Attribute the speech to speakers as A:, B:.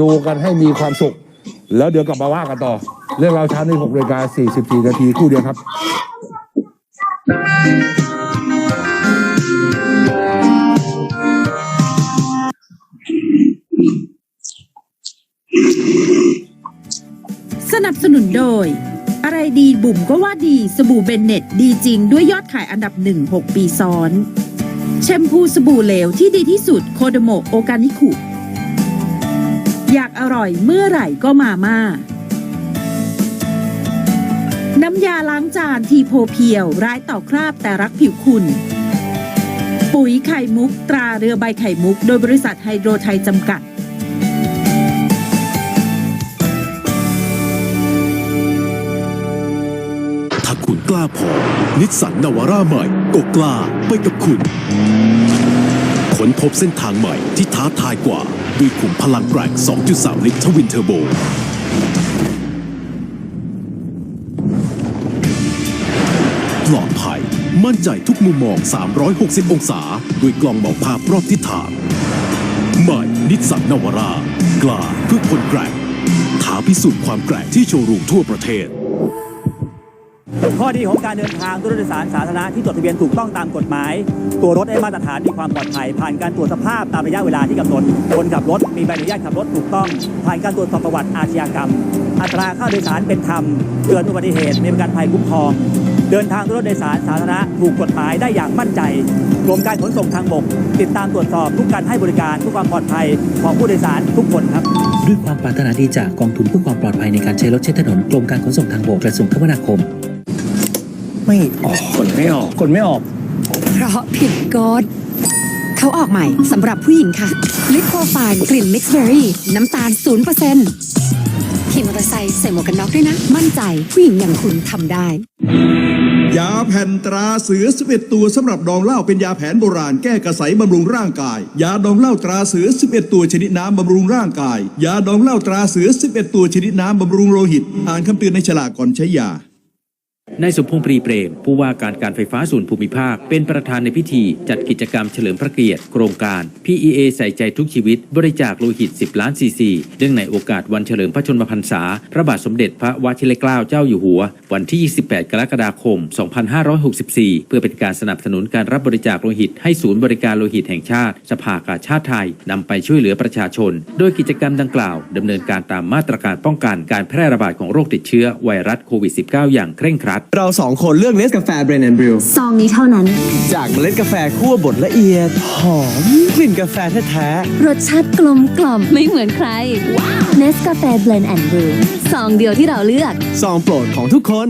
A: ดูกันให้มีความสุข แล้วเดี๋ยวกลับมาว่ากันต่อ เรื่องเราวเช้าใน6นาฬิกา44นาทีคู่เดียวครับ
B: สนับสนุนโดย อะไรดีบุ๋มก็ว่าดีสบู่เบนเน็ตดีจริงด้วยยอดขายอันดับหนึ่ง6ปีซ้อน แชมพูสบู่เหลวที่ดีที่สุดโคโดโมโอกานิคุ อยากอร่อยเมื่อไหร่ก็มาม่า น้ำยาล้างจานทีโพเพียว ร้ายต่อคราบแต่รักผิวคุณ ปุ๋ยไข่มุก ตราเรือใบไข่มุก โดยบริษัทไฮโดรไทยจำกัด
C: ถ้าคุณกล้าพอนิสสันนาวาร่าใหม่ก็กล้าไปกับคุณ ค้นพบเส้นทางใหม่ที่ท้าทายกว่า ด้วยขุมพลังแรง 2.3 ลิตรทวินเทอร์โบ ปลอดภัย มั่นใจทุกมุมมอง 360 องศา ด้วยกล้องมองภาพรอบทิศทาง ใหม่นิสสันนาวาร่ากล้าเพื่อคนแกร่งท้าพิสูจน์ความแกร่งที่โชว์รูมทั่วประเทศ
D: ข้อดีของการเดินทางด้วยรถโดยสารสาธารณะที่จดทะเบียนถูกต้องตามกฎหมาย ตัวรถได้มาตรฐานมีความปลอดภัย ผ่านการตรวจสภาพตามระยะเวลาที่กำหนดคนขับรถมีใบอนุญาตขับรถถูกต้อง ผ่านการตรวจสอบประวัติอาชญากรรม อัตราค่าโดยสารเป็นธรรมเกิดอุบัติเหตุมีประกันภัยคุ้มครอง เดินทางด้วยรถโดยสารสาธารณะถูกกฎหมายได้อย่างมั่นใจกรมการขนส่งทางบก ติดตามตรวจสอบทุกการให้บริการเพื่อความปลอดภัยของผู้โดยสารทุกคนครับ
E: ด้วยความปรารถนาดีจากกองทุนเพื่อความปลอดภัยในการใช้รถใช้ถนนกรมการขนส่งทางบกกระทรวงคมนาคม
F: ไม่ออกกดไม่ออกกดไม่ออก
G: เพราะผิดกฎเขาออกใหม่สำหรับผู้หญิงค่ะลิปโปรไฟล์กลิ่นมิกซ์เบอร์รี่น้ำตาล0%ขี่มอเตอร์ไซค์ใส่หมวกกันน็อกด้วยนะ มั่นใจผู้หญิงอย่างคุณทำได้
H: ยาแผ่นตราเสือ11ตัวสำหรับดองเหล้าเป็นยาแผนโบราณแก้กระสายบำรุงร่างกาย ยาดองเหล้าตราเสือ11ตัวชนิดน้ำบำรุงร่างกาย ยาดองเหล้าตราเสือ11ตัวชนิดน้ำบำรุงโลหิต อ่านคำเตือนในฉลากก่อนใช้ยา
I: นายสมพงษ์ปรีเปรม ผู้ว่าการการไฟฟ้าส่วนภูมิภาค เป็นประธานในพิธี จัดกิจกรรมเฉลิมพระเกียรติ โครงการ PEA ใส่ใจทุกชีวิต บริจาคโลหิต 10 ล้านซีซีเนื่องในโอกาสวันเฉลิมพระชนมพรรษา พระบาทสมเด็จพระวชิรเกล้าเจ้าอยู่หัว วันที่ 28 กรกฎาคม 2564 เพื่อเป็นการสนับสนุนการรับบริจาคโลหิต ให้ศูนย์บริการโลหิตแห่งชาติ สภากาชาติไทยนำไปช่วยเหลือประชาชน โดยกิจกรรมดังกล่าวดำเนินการตามมาตรการป้องกันการแพร่ระบาดของโรคติดเชื้อไวรัสโควิด -19 อย่างเคร่งครัด
F: เราสองคนเลือกเนสกาแฟเบรนด์บริว
G: ซองนี้เท่านั้น
F: จากเมล็ดกาแฟคั่วบดละเอียด หอมกลิ่นกาแฟแท้
J: รสชาติกลมกล่อมไม่เหมือนใคร เนสกาแฟเบลนด์แอนด์บรูซองเดียวที่เราเลือก
F: ๆซองโปรดของทุกคน